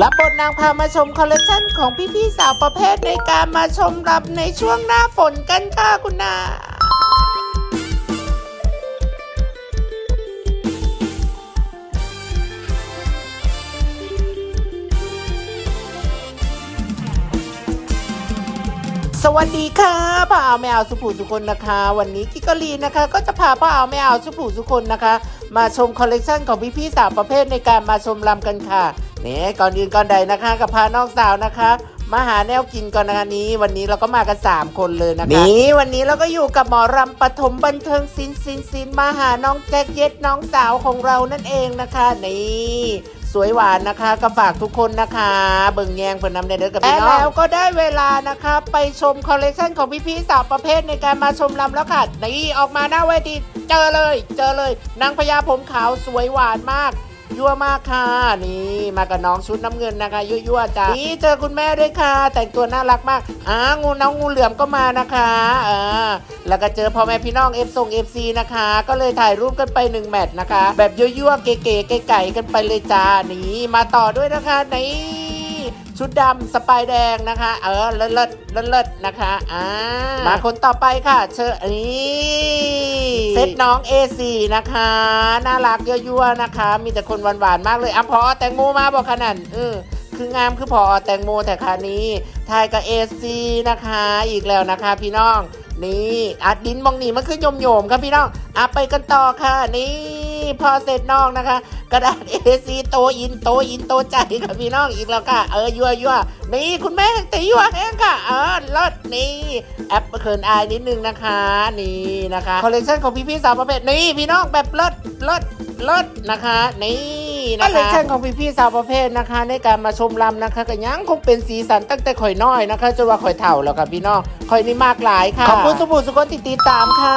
รับบทนางพามาชมคอลเลกชันของพี่ๆสาวประเภทในการมาชมรำในช่วงหน้าฝนกันค่ะคุณนาสวัสดีค่ะพ่อเอาไม่เอาสุผูสุคนนะคะ วันนี้กิกลีนะคะ ก็จะพาพ่อเอาไม่เอาสุผูสุคนนะคะ มาชมคอลเลกชันของพี่พี่สาวประเภทในการมาชมรำกันค่ะ นี่ก่อนอื่นก่อนใดนะคะกับพาน้องสาวนะคะมาหาแนวกินก่อนนะคะนี้วันนี้เราก็มากัน 3 คนเลยนะคะนี่วันนี้เราก็อยู่กับหมอรำปฐมบันเทิงศิลป์ศิลป์ศิลป์มาหาน้องแจ็คเย็ดน้องสาวของเรานั่นเองนะคะนี่สวยหวานนะคะก็ฝากทุกคนนะคะ เบิ่งแยงเพิ่นนำในเด้อกับพี่น้องแล้วก็ได้เวลานะคะ ไปชมคอลเลคชันของพี่ๆสาวประเภทในการมาชมลำแล้วค่ะนี่ออกมาหน้าเวทีเจอเลย เจอเลยนางพญาผมขาวสวยหวานมาก ยั่วมากค่ะนี่มากับน้องชุดน้ำเงินนะคะยั่วๆจ้านี่เจอคุณแม่ด้วยค่ะ แต่งตัวน่ารักมากอ่างูน้องงูเหลือมก็มานะคะอ่าแล้วก็เจอพ่อแม่พี่น้องเอฟซงเอฟซีนะคะ ก็เลยถ่ายรูปกันไปหนึ่งแมทนะคะ แบบยั่วๆเก๋ๆไก่ๆกันไปเลยจ้านี่มาต่อด้วยนะคะนี่ ชุดดำสไปายแดงนะคะ เออเลิศเลิศเลิศเลิศนะคะอ่ามาคนต่อไปค่ะ เชิญนี่เซตน้อง A4 นะคะ น่ารักยั่วๆนะคะ มีแต่คนหวานๆมากเลยอะพอแตงโมมาบอกขนาดเออคืองามคือพอแตงโมแต่คานี้ทายกับ A4 นะคะ อีกแล้วนะคะ พี่น้อง นี่อัดดินมองนี่มันคือโยมโยมครับพี่น้องอะไปกันต่อค่ะนี่ พอเสร็จน้องนะคะ กระดาษ A4 โตอินโตอินโตใจค่ะพี่น้องอีกแล้วค่ะ เออยั่วยั่วนี่คุณแม่ตียั่วแห้งค่ะ เออเลิศนี่แอปเขินอายนิดนึงนะคะ นี่นะคะคอลเลคชันของพี่พี่ๆสาวประเภทนี่พี่น้องแบบเลิศเลิศเลิศนะคะ นี่นะคะคอลเลคชันของพี่พี่ๆสาวประเภทนะคะ ในการมาชมรำนะคะก็ยังคงเป็นสีสันตั้งแต่ข่อยน้อยนะคะจนว่าข่อยเฒ่าแล้วค่ะพี่น้องข่อยนี่มากหลายค่ะ ขอบคุณสบู่สุกนติดตามค่ะ